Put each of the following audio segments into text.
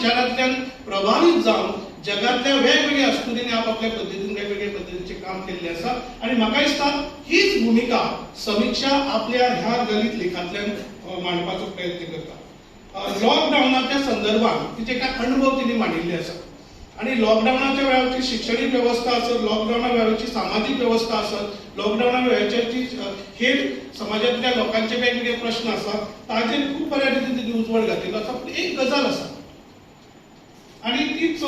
विचारातल्या प्रभावीत जावन जगातल्या वेगवेगळ्या अस्तुतीने आपापल्या पद्दतीन वेगवेगळ्या पद्धतीचे काम केलेले आसा आणि म्हाका दिसता हीच भुमिका समीक्षा आपल्या ह्या दलित लेखांतल्यान मांडपाचो प्रयत्न करता लॉकडावनाच्या संदर्भात तिचे काय अनुभव तिने मांडिल्ले असतात. आणि लॉकडावनाच्या वेळाची शिक्षणीक व्यवस्था असत लॉकडावना वेळाची सामाजिक व्यवस्था असत लॉकडावना वेळाची हेर समाजातल्या लोकांचे वेगवेगळे प्रश्न असतात. ताजेर खूप बऱ्या रितीन तिथे उजवाड घातिल्लो आसा एक गजाल आसा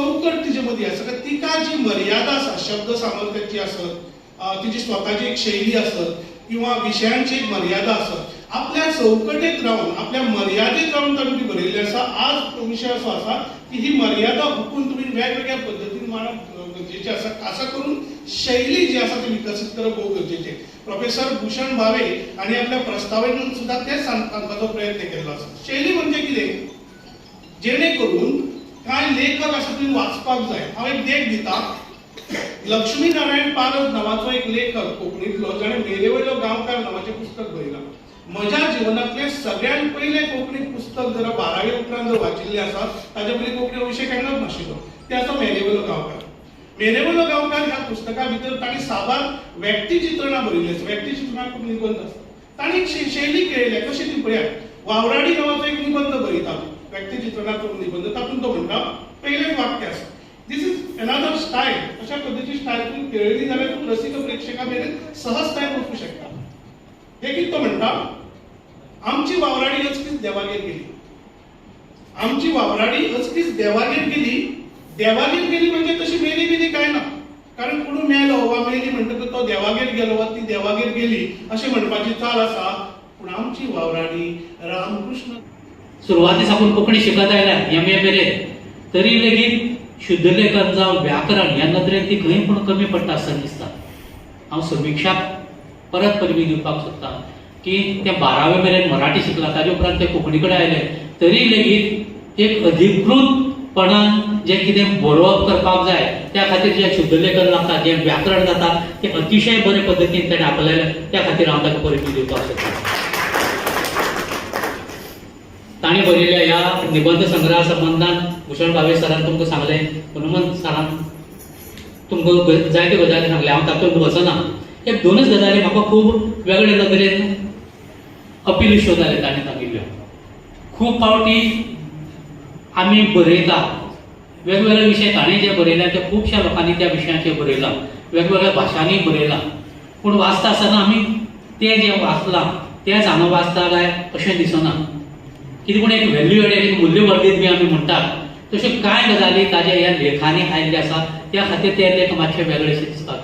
चौकट तिचे मदीं आसा का तिका जी मर्यादा आसा शब्द सामर्थ्याची असत तिची स्वताची एक शैली असत किंवा विशयांची एक मर्यादा असत आपल्या चौकटेत राहून आपल्या मर्यादेत राहून ताणें ती बरयल्ली आसा आज तो विषय असो आसा की ही मर्यादा हुकून तुम्ही वेगवेगळ्या पद्दतीन मांडप गरजेचे आसा खासा करून शैली जी आसा ती विकसीत करप खूप गरजेचे प्रोफेसर भूषण भावे आणि आपल्या प्रस्तावनेतून सुद्धा तेच सांग- सांगपाचो प्रयत्न केल्लो आसा शैली म्हणजे कितें जेणेकरून काय लेखक असं तुम्ही वाचपाक जाय हांव एक देख दिता. लक्ष्मी नारायण पारस नावाचो एक लेखक कोंकणीतलो जाणे मेरेवयलो गांवकार नांवाचें पुस्तक बरयलां म्हज्या जिवनातलें सगळ्यांत पयलें कोंकणी पुस्तक जर बारावी उपरांत जर वाचिल्लें आसा ताचे पयलीं कोंकणी विशय केन्नाच नाशिल्लो ते आसा मेरेवयलो गांवकार. मेरेवयलो गांवकार ह्या पुस्तका भितर तांणी साबार व्यक्तिचित्रणां चित्रणां आसा व्यक्ती खूब निबंध आसा तांणी एक शैली केळयल्या कशी ती पळयात वावराडी नावाचो एक निबंध बरयता व्यक्ती चित्रणाचो निबंध तातूंत तो म्हणटा पयलें वाक्य आसा दिस इज अनादर स्टायल अशा पद्धतीची स्टायल तुम्ही केळली जाल्यार तूं रसिक प्रेक्षका मेरेन सहजताय वचूं शकता. देखीक तो म्हणटा आमची वावराडी अचकीच देवागेर गेली. आमची वावराडी अचकीच देवागेर गेली. देवागेर गेली म्हणजे तशी मेली बिली काय ना? कारण कोण मेलो वा मेली म्हणटकच तो देवागेर गेलो वा ती देवागेर गेली. अशें म्हणपाची चाल आसा पूण आमची वावराडी रामकृष्ण सुरवाती साकून कोंकणी शिकत आयल्या एम ए मेरेन तरी लेगीत शुद्धलेखन जावं व्याकरण ह्या नदरेन ती खंय पूण कमी पडटा असं दिसता. हांव समिक्षाक परत परबी दिवपाक सोदतां की ते बारावे मेरेन मराठी शिकला ताजे उपरांत ते कोंकणी कडेन आयले तरी लेगीत एक अधिकृतपणान जें कितें बरोवप करपाक जाय त्या खातीर जें शुद्धलेखन लागता जें व्याकरण जाता तें अतिशय बरे पद्दतीन ताणें आपल्यालें त्या खातीर हांव ताका परबी दिवपाक सोदतां ताणी बरयल्या ह्या निबंध संग्रहा संबंधात भूषण भावे सरान तुमकां सांगलें हनुमंत सरान तुमकां जायत्यो गजाली सांगले. हांव तातूंत वचना हे दोनच गजाली म्हाका खूब वेगळे नदरेन अपिलिश्यो जाले ताणें सांगिल्ल्यो खूब फावटी आमी बरयता वेगवेगळे विशय ताणें जे बरयल्या ते खुबश्या लोकांनी त्या विशयाचेर बरयला वेगवेगळ्या भाशांनी बरयला पूण वाचता आसतना आमी तें जें वाचलां तेंच हांगा वाचता काय अशें दिसना कितें म्हण एक व्हॅल्यू एडेड एक मूल्यवर्धीत बी आमी म्हणटात तश्यो कांय गजाली ताज्या ह्या लेखांनी आयिल्ले आसा त्या खातीर ते लेख मातशे वेगळेशे दिसतात.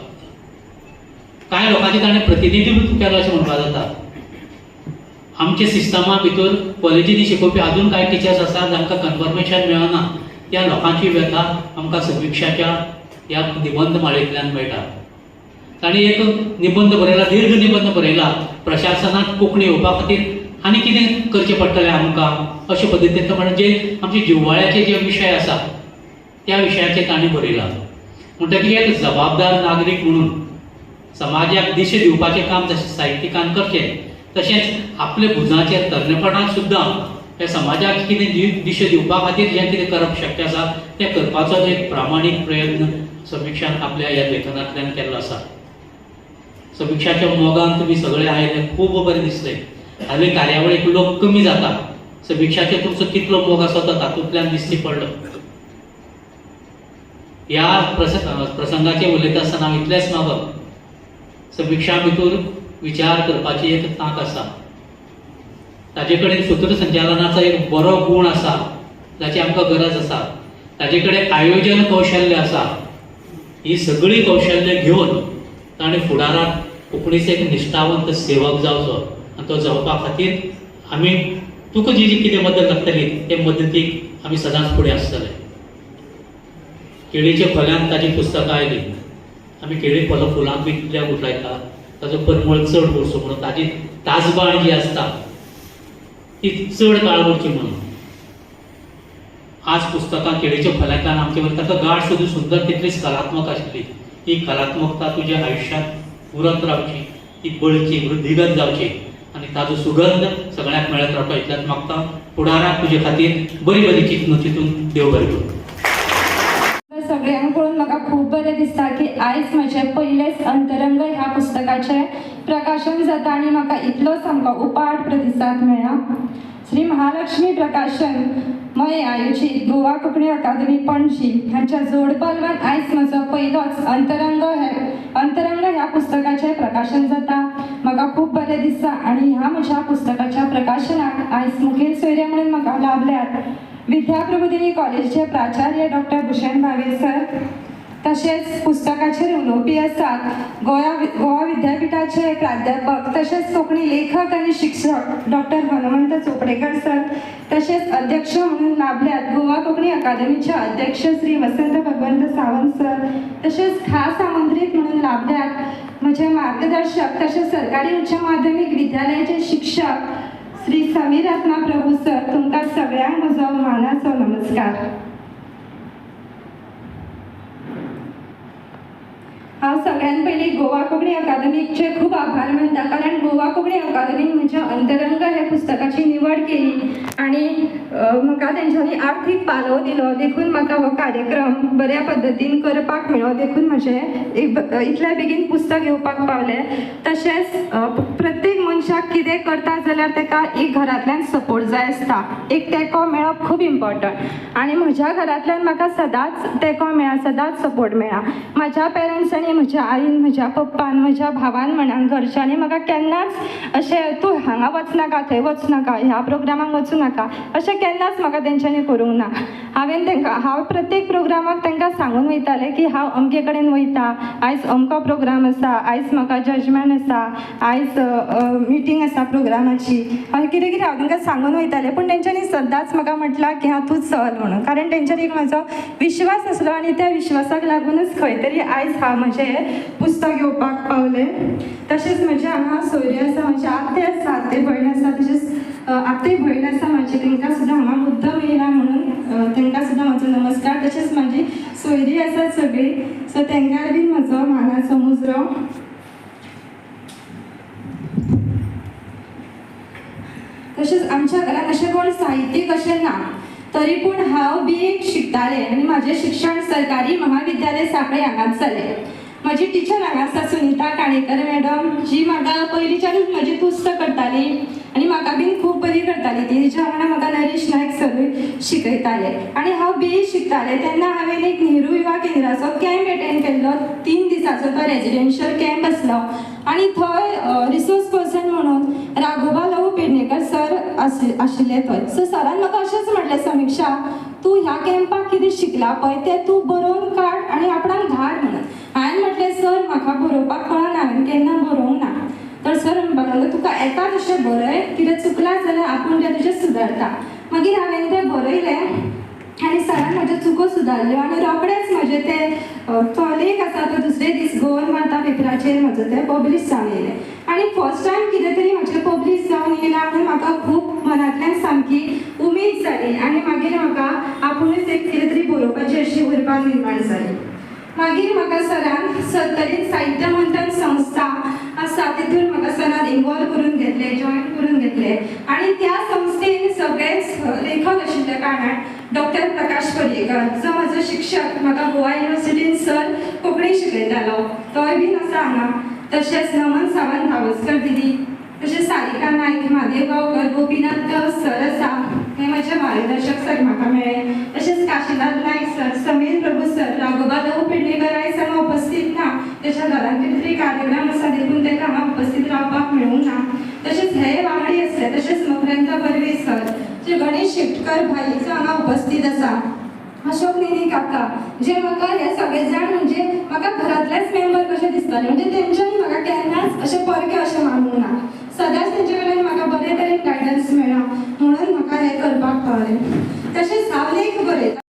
कांय लोकांचे ताणें प्रतिनिधित्व केलो अशें म्हणपाक जाता आमच्या सिस्टमा भितर कॉलेजींनी शिकोवपी अजून कांय टिचर्स आसा जांकां कन्फर्मेशन मेळना त्या लोकांची व्यथा आमकां समिक्षाच्या ह्या निबंध माळेंतल्यान मेळटा. ताणें एक निबंध बरयला दीर्घ निबंध बरयला प्रशासनांत कोंकणी येवपा खातीर आनी कितें करचें पडटलें आमकां? अशे पद्दतीन म्हणजे जे आमचे जिव्हाळ्याचे जे विशय आसा त्या विशयाचेर ताणें बरयलां म्हणटकीर एक जबाबदार नागरीक म्हणून समाजाक दिशा दिवपाचें काम जशें साहित्यिकान करचें तशेंच आपल्या भुजाचेर तरणेपणान सुद्दां ह्या समाजाक कितें दिश दिवपा खातीर जें कितें करप शक्य आसा तें करपाचो एक प्रामाणीक प्रयत्न समिक्षान आपल्या ह्या लेखनांतल्यान केल्लो आसा समिक्षाच्या मोगान तुमी सगळे आयले खूब बरें दिसलें. हालीं कार्यावळीक लोक कमी जाता समिक्षाचेर तुमचो कितलो मोग आसा तो तातूंतल्यान दिश्टी पडलो. ह्या प्रसंगाचे प्रसंगाचेर उलयता आसतना हांव इतलेंच मागप समिक्षा भितर विचार करपाची एक तांक आसा ताजे कडेन सूत्रसंचालनाचो एक बरो गूण आसा जाची आमकां गरज आसा ताजे कडेन आयोजन कौशल्य आसा ही सगळी कौशल्य घेवन ताणें फुडाराक कोंकणीचो एक निश्ठावंत सेवक जावचो. तो जावपा खातीर आमी तुका जी जी कितें मदत लागतली ते मदतीक आमी सदांच फुडें आसतले केळीच्या खोल्यान ताजी पुस्तकां आयली आमी केळी फळां फुलांक बी कित्याक उठलायता ताजो परमळ चड उरचो म्हणून. ताजी ताजबाण जी आसता ती चड काळ उरची म्हणून. आज पुस्तकां केळीच्या फल्यातल्यान आमचे ताचो ताका गाठ सुद्दां सुंदर तितलीच कलात्मक आशिल्ली ही कलात्मकता तुज्या आयुश्यांत उरत रावची ती बळची वृद्धिगत जावची आनी ताजो सुगंध सगळ्यांक मेळत रावता इतल्याच मागता. फुडाराक तुजे खातीर बरी बरी चिंतन चिंतून देव बरें करूं. पळोवन म्हाका खूब बरें दिसता की आयज म्हजें पयलेंच अंतरंग ह्या पुस्तकाचें प्रकाशन जाता आनी म्हाका इतलो सामको उपाट प्रतिसाद मेळ्ळा श्री महालक्ष्मी प्रकाशन मय आयोजीत गोवा कोंकणी अकादमी पणजी हांच्या जोड पालवान आयज म्हजो पयलोच अंतरंग हे अंतरंग ह्या पुस्तकाचें प्रकाशन जाता. म्हाका खूब बरें दिसता आनी ह्या म्हज्या पुस्तकाच्या प्रकाशनाक आयज मुखेल सोयरे म्हणून म्हाका लाभल्यात विद्याप्रबोधिनी कॉलेजचे प्राचार्य डॉक्टर भूषण भावे सर तशेंच पुस्तकाचेर उलोवपी आसात गोंया गोवा विद्यापिठाचे प्राध्यापक तशेंच कोंकणी लेखक आनी शिक्षक डॉक्टर हनुमंत चोपडेकर सर तशेंच अध्यक्ष म्हणून लाभल्यात गोवा कोंकणी अकादमीचे अध्यक्ष श्री वसंत भगवंत सावंत सर तशेंच खास आमंत्रीत म्हणून लाभल्यात माझ्या मार्गदर्शक तशेंच सरकारी उच्च माध्यमीक विद्यालयाचे शिक्षक श्री समीर रत्ना प्रभू सर तुमकां सगळ्यांक म्हजो मानाचो नमस्कार. हांव सगळ्यात पयलीं गोवा कोंकणी अकादमीचे खूब आभार मानता कारण गोवा अकादमी म्हणजे म्हज्या अंतरंग हे पुस्तकाची निवड केली आनी म्हाका तेंच्यांनी आर्थीक पालव दिलो. देखून म्हाका हो कार्यक्रम बऱ्या पद्दतीन करपाक मेळ्ळो देखून म्हजें एक इतल्या बेगीन पुस्तक येवपाक पावलें. तशेंच प्रत्येक मनशाक कितें करता जाल्यार ताका एक घरांतल्यान सपोर्ट जाय आसता. एक तेंको मेळप खूब इम्पॉर्टंट आनी म्हज्या घरांतल्यान म्हाका सदांच तेंको मेळ्ळा सदांच सपोर्ट मेळ्ळा म्हाज्या पेरंट्सांनी म्हज्या आईन म्हज्या पप्पान म्हज्या भावान म्हणान घरच्यांनी म्हाका केन्नाच अशें तूं हांगा वचनाका थंय वचनाका ह्या प्रोग्रामाक वचूं नाका. अशें केन्नाच म्हाका तेंच्यांनी करूंक ना. हांवें तांकां हांव प्रत्येक प्रोग्रामाक तांकां सांगून वयतालें की हांव अमके कडेन वयता आयज अमको प्रोग्राम आसा आयज म्हाका जजमेंट आसा आयज मिटींग आसा प्रोग्रामाची. आनी कितें कितें हांव तांकां सांगून वयतालें पूण तेंच्यांनी सदांच म्हाका म्हटलां की हांव तूं चल म्हणून. कारण तेंच्यांनी एक म्हजो विश्वास आसलो आनी त्या विश्वासाक लागूनच खंय तरी आयज हांव म्हजें पुस्तक घेवपाक पावलें. तशेंच म्हजे हांगा सोयऱ्या आसा म्हणजे आते आसा आते भयण आसा तशेंच अ, भयण आसा म्हाजी म्हणजे तांकां सुद्दां हांगा मुद्दम येयला म्हणून तांकां सुद्दां म्हाजो नमस्कार. तशेंच म्हाजी सोयरी आसात सगळी. सो तांकां बीन म्हजो मानाचो मुजरो. तशेंच आमच्या घरान अशें कोण साहित्यीक अशें ना तरी पूण हांव बी एक शिकतालें. आनी म्हाजें शिक्षण सरकारी महाविद्यालय सांखळे हांगाच जालें म्हजी टिचर हांगा आसा सुनीता काणेकर मॅडम जी म्हाका पयलींच्यानूच म्हजी तुस्त करताली आनी म्हाका बीन खूब बरी करताली. ती तिच्या वांगडा म्हाका नरेश नायक सरूय शिकयताले आनी हांव बी शिकतालें. तेन्ना हांवें एक नेहरू युवा केंद्राचो कॅम्प एटेंड केल्लो तीन दिसाचो तो रेजिडेंशियल कॅम्प आसलो आनी थंय रिसोर्स पर्सन म्हणून राघोबा लहू पेडणेकर सर आशिल्ले थंय. सो सरान म्हाका अशेंच म्हटलें समिक्षा तूं ह्या कॅम्पाक कितें शिकला? पळय तें तूं बरोवन काड आनी आपणाक धाड म्हणून. हांवें म्हटलें सर म्हाका बरोवपाक कळना हांवें केन्ना बरोवंक ना तर सर म्हणपाक लागलो तुका येता तशें बरय कितें चुकलां जाल्यार आपूण तें तुजें सुदारता मागीर हांवें तें बरयलें आनी सरान म्हज्यो चुको सुदारल्यो आनी रोखडेंच म्हजें तें अ, तो लेख आसा तो दुसरे दीस गोवन वार्ता पेपराचेर म्हजो तें पब्लीश जावन येयलें. आनी फर्स्ट टायम कितें तरी म्हजें पब्लीश जावन येयलां म्हणून म्हाका खूब मनांतल्यान सामकी उमेद जाली आनी मागीर म्हाका आपुणूच एक कितें तरी बरोवपाची अशी उर्बा निर्माण जाली. मागीर म्हाका सरान सत्तरीन साहित्य मंथन संस्था आसा तितून म्हाका सरान इन्वॉल्व करून घेतले जॉईन करून घेतले. आनी त्या संस्थेन सगळेच लेखक आशिल्ल्या कारणान डॉक्टर प्रकाश पर्येकर जो म्हजो शिक्षक म्हाका गोवा युनिवर्सिटीन सर कोंकणी शिकयतालो तोय बीन आसा हांगा तशेंच नमन सावंत धावस्कर दिदी तशेंच सारिका नायक म्हादेव गांवकर गोपीनाथ सर आसा हे म्हजे मार्गदर्शक सर म्हाका मेळ्ळे तशेंच काशीनाथ नायक सर समीर प्रभू सर राघोबा लहू पेडणेकर आयज हांगा उपस्थित ना तेच्या घरान कितें आसा देखून ताका हांगा उपस्थित रावपाक मेळूंक ना तशेंच हे वांगडी आसले तशेंच मकरंद बर्वे सर जे गणेश शेटकर भाई जो हांगा उपस्थित आसा अशोक नेने काका जे म्हाका हे सगळे जाण म्हणजे म्हाका घरांतलेच मेंबर कशें दिसताले म्हणजे तेंच्यांनी म्हाका केन्नाच अशें परके अशें मानूंक ना सदांच तेंचे कडल्यान म्हाका बरे तरेन गायडन्स मेळ्ळा म्हणून म्हाका हें करपाक पावलें तशेंच हांव लेख बरयतां